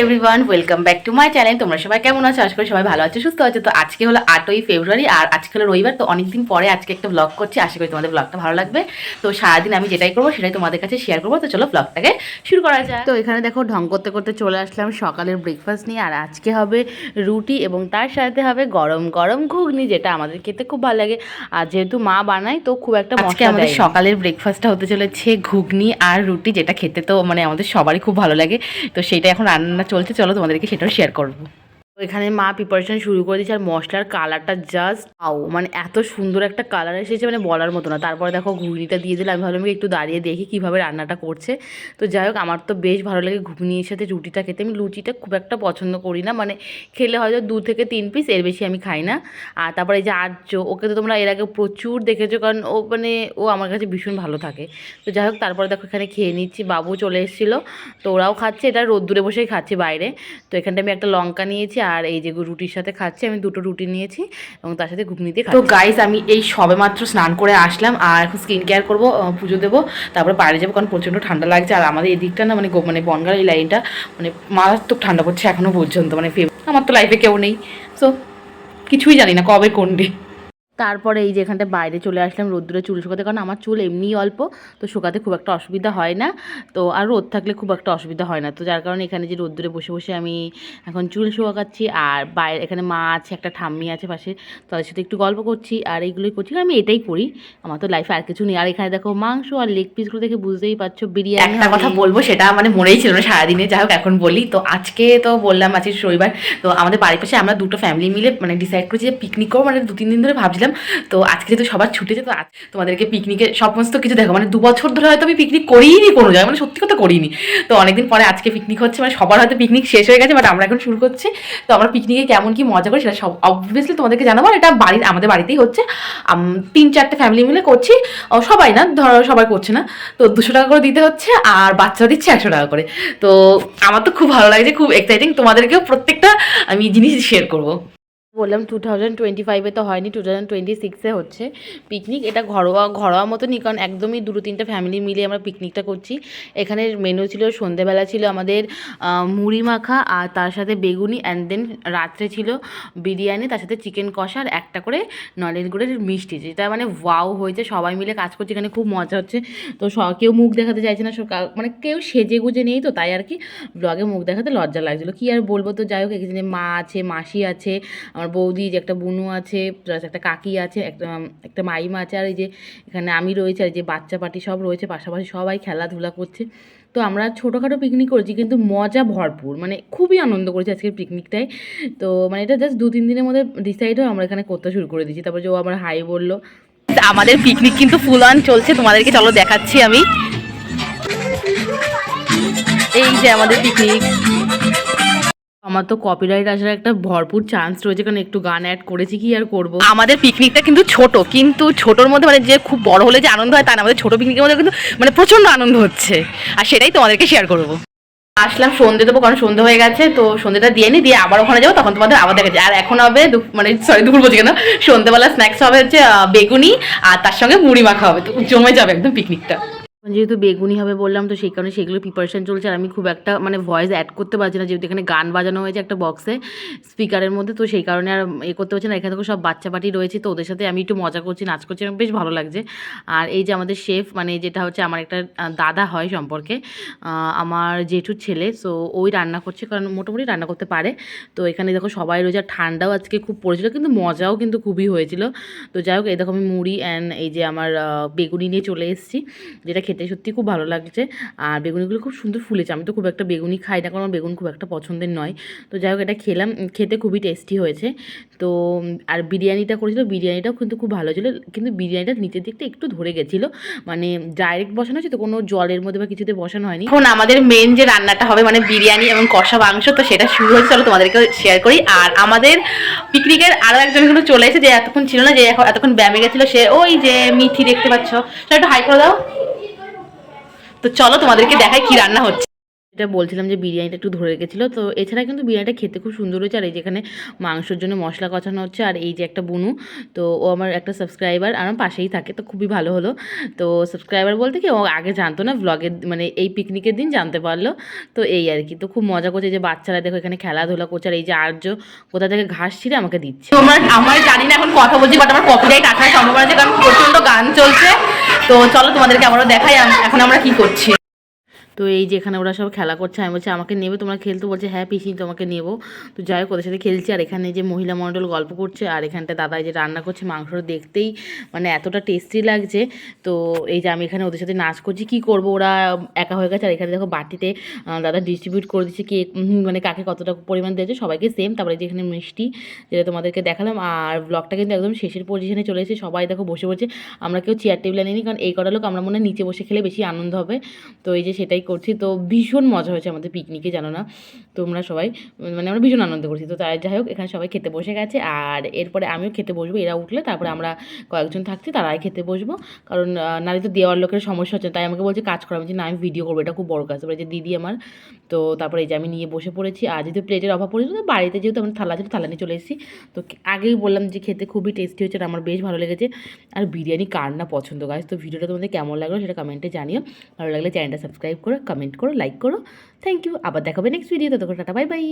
Everyone welcome back to my channel তোমরা সবাই কেমন আছো? আশা করি সবাই ভালো আছো সুস্থ আছো। তো আজকে হলো আটই ফেব্রুয়ারি আর আজকে হলো রবিবার। তো অনেকদিন পরে আজকে একটা ব্লগ করছি। আশা করি তোমাদের ব্লগটা ভালো লাগবে। তো সারাদিন আমি যেটাই করব সেটাই তোমাদের কাছে শেয়ার করব। তো চলো ব্লগটাকে শুরু করা যায় তো এখানে দেখো ঢং করতে করতে চলে আসলাম সকালের ব্রেকফাস্ট নিয়ে। আর আজকে হবে রুটি এবং তার সাথে হবে গরম গরম ঘুগনি যেটা আমাদের খেতে খুব ভালো লাগে। আর যেহেতু মা বানায় তো খুব একটা আজকে আমাদের সকালের ব্রেকফাস্টটা হতে চলেছে ঘুগনি আর রুটি যেটা খেতে তো মানে আমাদের সবারই খুব ভালো লাগে। তো সেটা এখন রান্না চলছে চলো তোমাদেরকে সেটাও শেয়ার করব। এখানে মা প্রিপারেশন শুরু করে দিয়েছে আর মশলার কালারটা জাস্ট আও মানে এত সুন্দর একটা কালার এসেছে মানে বলার মতো না। তারপরে দেখো ঘুগনিটা দিয়ে দিলে আমি ভাবলাম একটু দাঁড়িয়ে দেখি কীভাবে রান্নাটা করছে। তো যাই হোক, আমার তো বেশ ভালো লাগে ঘুগনির সাথে রুটিটা খেতে। আমি লুচিটা খুব একটা পছন্দ করি না। মানে খেলে হয়তো দু থেকে তিন পিস এর বেশি আমি খাই না। আর তারপরে এই যে আর্য, ওকে তো তোমরা এর আগে প্রচুর দেখেছ কারণ ও মানে ও আমার কাছে ভীষণ ভালো থাকে। তো যাই হোক, তারপরে দেখো এখানে খেয়ে নিচ্ছি। বাবু চলে এসেছিল। তো ওরাও খাচ্ছে, এটা রোদ্দুরে বসেই খাচ্ছে বাইরে। তো এখানটা আমি একটা লঙ্কা নিয়েছি আর এই যে রুটির সাথে খাচ্ছি আমি দুটো রুটি নিয়েছি এবং তার সাথে ঘুগনি দিয়ে তো গাইস আমি এই সবে মাত্র স্নান করে আসলাম আর এখন স্কিন কেয়ার করব পুজো দেবো তারপরে বাইরে যাব কারণ প্রচণ্ড ঠান্ডা লাগছে আর আমাদের এদিকটা না মানে মানে বনগার এই লাইনটা মানে মারাত্মক ঠান্ডা পড়ছে এখনও পর্যন্ত মানে আমার তো লাইফে কেউ নেই। সো কিছুই জানি না কবে কোন ডে তারপরে এই যে এখানটা বাইরে চলে আসলাম রোদ্দুরে চুল শুকাতে কারণ আমার চুল এমনি অল্প তো শুকাতে খুব একটা অসুবিধা হয় না। তো আর রোদ থাকলে খুব একটা অসুবিধা হয় না। তো যার কারণে এখানে যে রোদ্দুরে বসে বসে আমি এখন চুল শুকাচ্ছি আর বাইরে এখানে মা আছে একটা ঠাম্মি আছে পাশে তাদের সাথে একটু গল্প করছি আর এইগুলোই করছি। আমি এটাই করি আমার তো লাইফে আর কিছু নেই। আর এখানে দেখো মাংস আর লেগ পিসগুলো দেখে বুঝতেই পারছ বিরিয়ানি একটা কথা বলব সেটা মানে মনেই ছিল না সারাদিনে যাই হোক এখন বলি। তো আজকে তো বললাম আজকে রবিবার তো আমাদের বাড়ির পাশে আমরা দুটো ফ্যামিলি মিলে মানে ডিসাইড করেছি যে পিকনিক করব। মানে দু তিন দিন ধরে ভাবছিলাম তো আজকে যেহেতু সবার ছুটেছে তো তোমাদেরকে পিকনিকে সমস্ত কিছু দেখো মানে দু বছর ধরে হয়তো আমি পিকনিক করিনি কোনো জায়গায় মানে সত্যি কথা করিনি তো অনেকদিন পরে আজকে পিকনিক হচ্ছে মানে সবার হয়তো পিকনিক শেষ হয়ে গেছে বাট আমরা এখন শুরু করছি। তো আমরা পিকনিকে কেমন কি মজা করি সেটা সব অবভিয়াসলি তোমাদেরকে জানাব। আর এটা বাড়ির, আমাদের বাড়িতেই হচ্ছে। তিন চারটে ফ্যামিলি মিলে করছি। সবাই না, ধরো সবাই করছে না। তো দুশো টাকা করে দিতে হচ্ছে, আর বাচ্চারা দিচ্ছে একশো টাকা করে। তো আমার তো খুব ভালো লাগছে খুব এক্সাইটিং তোমাদেরকেও প্রত্যেকটা আমি জিনিস শেয়ার করব। বললাম টু থাউজেন্ড টোয়েন্টি ফাইভে তো হয়নি টু থাউজেন্ড টোয়েন্টি সিক্সে হচ্ছে পিকনিক এটা ঘরোয়া ঘরোয়া মতনই, কারণ একদমই দুটো তিনটে ফ্যামিলি মিলে আমরা পিকনিকটা করছি। এখানে মেনু ছিল সন্ধেবেলা ছিল আমাদের মুড়ি মাখা আর তার সাথে বেগুনি অ্যান্ড দেন রাত্রে ছিল বিরিয়ানি, তার সাথে চিকেন কষা আর একটা করে নলেন গুড়ের মিষ্টি, যেটা মানে ওয়াও হয়েছে, সবাই মিলে কাজ করছে, এখানে খুব মজা হচ্ছে। তো কেউ মুখ দেখাতে চাইছে না মানে কেউ সেজে গুজে নেই তো, তাই আর কি ব্লগে মুখ দেখাতে লজ্জা লাগছিল। কি আর বলব তো, যাই হোক, এখানে মা আছে, মাসি আছে আমার বৌদি, যে একটা বুনু আছে প্লাস একটা কাকি আছে, একটা একটা মাইমা আছে, আর এই যে এখানে আমি রয়েছে, আর যে বাচ্চা পার্টি সব রয়েছে, পাশাপাশি সবাই খেলাধুলা করছে। তো আমরা ছোটোখাটো পিকনিক করেছি, কিন্তু মজা ভরপুর মানে খুবই আনন্দ করেছি আজকের পিকনিকটায় তো মানে এটা জাস্ট দু, তিন দিনের মধ্যে ডিসাইড হয়ে আমরা এখানে করতে শুরু করে দিয়েছি। তারপর যে ও আমার হাই বলল। আমাদের পিকনিক কিন্তু ফুল অন চলছে, তোমাদেরকে চলো দেখাচ্ছি আমি। এই যে আমাদের পিকনিক আমার তো কপিরাইট আসার একটা ভরপুর চান্স রয়েছে কারণ একটু গান অ্যাড করেছি কি আর করব? আমাদের পিকনিকটা কিন্তু ছোট কিন্তু ছোটর মধ্যে মানে যে খুব বড় হলে যে আনন্দ হয় তা না আমাদের ছোট পিকনিকের মধ্যে কিন্তু মানে প্রচণ্ড আনন্দ হচ্ছে। আর সেটাই তোমাদেরকে শেয়ার করব। আসলাম সন্ধে দেবো কারণ সন্ধে হয়ে গেছে তো সন্ধেটা দিয়ে নি দিয়ে আবার ওখানে যাব তখন তোমাদের আবার দেখা যায় আর এখন হবে মানে সরি দুপুর বলছি কেন? সন্ধেবেলা স্ন্যাক্স হবে হচ্ছে বেগুনি আর তার সঙ্গে মুড়ি মাখা হবে তো জমে যাবে একদম পিকনিকটা যেহেতু বেগুনি হবে বললাম, তো সেই কারণে সেগুলো প্রিপারেশন চলছে। আর আমি খুব একটা মানে ভয়েস অ্যাড করতে পারছি না, যেহেতু এখানে গান বাজানো হয়েছে একটা বক্সে স্পিকারের মধ্যে। তো সেই কারণে আর এ করতে পারছি না। এখানে সব বাচ্চা পার্টি রয়েছে, তো ওদের সাথে আমি একটু মজা করছি, নাচ করছি। বেশ ভালো লাগছে। আর এই যে আমাদের শেফ মানে যেটা হচ্ছে আমার একটা দাদা হয় সম্পর্কে আমার জেঠুর ছেলে। সো ওই রান্না করছে, কারণ মোটামুটি রান্না করতে পারে। তো এখানে দেখো সবাই রয়েছে। আর ঠান্ডাও আজকে খুব পড়েছিল, কিন্তু মজাও কিন্তু খুবই হয়েছিল। তো যাই হোক, এই দেখো আমি মুড়ি অ্যান্ড এই যে আমার বেগুনি নিয়ে চলে এসেছি, যেটা খেতে সত্যি খুব ভালো লাগছে। আর বেগুনিগুলো খুব সুন্দর ফুলেছে। আমি তো খুব একটা বেগুনি খাই না, কারণ বেগুন খুব একটা পছন্দের নয়। তো যাই হোক, এটা খেলাম। খেতে খুবই টেস্টি হয়েছে। তো, আর বিরিয়ানিটা করেছিল। বিরিয়ানিটাও কিন্তু খুব ভালো ছিল। কিন্তু বিরিয়ানিটা নিচের দিকটা একটু ধরে গেছিল। মানে ডাইরেক্ট বসানো হয়েছে তো, কোনো জলের মধ্যে বা কিছুতে বসানো হয়নি। এখন আমাদের মেন যে রান্নাটা হবে মানে বিরিয়ানি এবং কষা মাংস, তো সেটা শুরু হয়েছে। চলো তোমাদেরকে শেয়ার করি। আর আমাদের পিকনিকের আরও একজন কিন্তু চলে এসেছে, যে এতক্ষণ ছিল না, যে এখন এতক্ষণ ব্যায়ামে গেছিল, সে ওই যে মিঠি দেখতে পাচ্ছ। একটু হাই করে দাও। তো চলো তোমাদেরকে দেখাই কি রান্না হচ্ছে। এটা বলছিলাম যে বিরিয়ানিটা একটু ধরে রেখেছিলো, তো এছাড়া কিন্তু বিরিয়ানিটা খেতে খুব সুন্দর হয়েছে। আর এই যেখানে মাংসের জন্য মশলা কষানো হচ্ছে, আর এই যে একটা বুনু, তো ও আমার একটা সাবস্ক্রাইবার আমার পাশেই থাকে, তো খুবই ভালো হলো। তো সাবস্ক্রাইবার বলতে কি, ও আগে জানতো না ব্লগের মানে এই পিকনিকের দিন জানতে পারল। তো এই আর কি, তো খুব মজা করছে যে বাচ্চারা দেখো এখানে খেলাধুলা করছে, আর এই যে আর্য, কোথা থেকে ঘাস ছিঁড়ে আমাকে দিচ্ছে। তোমরা, আমার জানি না এখন কথা বলছি বাট আমার কপিরাইট আসার সম্ভাবনা আছে, কারণ প্রচণ্ড গান চলছে। তো চলো তোমাদেরকে আমরা দেখাই এখন আমরা কি করছি। তো এই যে এখানে ওরা সব খেলা করছে, আমি বলছি, আমাকে নেবে, তোমরা খেলতে। বলছে হ্যাঁ পিসি, তোমাকে নেব। তো যাই হোক, ওদের সাথে খেলছি, আর এখানে যে মহিলা মণ্ডল গল্প করছে, আর এখানটা দাদা যে রান্না করছে মাংসটা দেখতেই মানে এতটা টেস্টি লাগছে। তো এই যে আমি এখানে ওদের সাথে নাচ করছি, কি করব? ওরা একা হয়ে গেছে, আর এখানে দেখো বাটিতে দাদা ডিস্ট্রিবিউট করে দিচ্ছে কে মানে কাকে কতটা পরিমাণ দিয়েছে, সবাইকে সেম তারপরে যে এখানে মিষ্টি, যেটা তোমাদেরকে দেখালাম, আর ব্লগটা কিন্তু একদম শেষের পজিশনে চলে এসেছে। সবাই দেখো বসে বসে, আমরা কেউ চেয়ার টেবিলে নিই কারণ এই কটা লোক আমরা মনে হয় নিচে বসে খেলে বেশি আনন্দ হবে। তো এই যে সেটাই করছি। তো ভীষণ মজা হয়েছে আমাদের পিকনিকে জানো না? তোমরা সবাই মানে আমরা ভীষণ আনন্দ করছি। তো তাই যাই হোক এখানে সবাই খেতে বসে গেছে। আর এরপরে আমিও খেতে বসবো। এরা উঠলে তারপরে আমরা কয়েকজন থাকছি তারাই খেতে বসবো। কারণ নারী তো দেওয়ার লোকের সমস্যা হচ্ছে তাই আমাকে বলছে কাজ করা। বলছি, না আমি ভিডিও করব। এটা খুব বড় কাজ। তারপরে যে দিদি আমার তো তারপরে এই যে আমি নিয়ে বসে পড়েছি। আর যেহেতু প্লেটের অভাব পড়েছিল বাড়িতে যেহেতু আমার থালা ছিল থালা নিয়ে চলে এসেছি। তো আগেই বললাম যে খেতে খুবই টেস্টি হচ্ছে আর আমার বেশ ভালো লেগেছে। আর বিরিয়ানি কার না পছন্দ গাছ তো ভিডিওটা তোমাদের কেমন লাগল সেটা কমেন্টে জানিও। ভালো লাগলে চ্যানেলটা সাবস্ক্রাইব করো। কমেন্ট করো লাইক করো। থ্যাংক ইউ আবার দেখাবে নেক্সট ভিডিও ততক্ষণ টাটা বাই বাই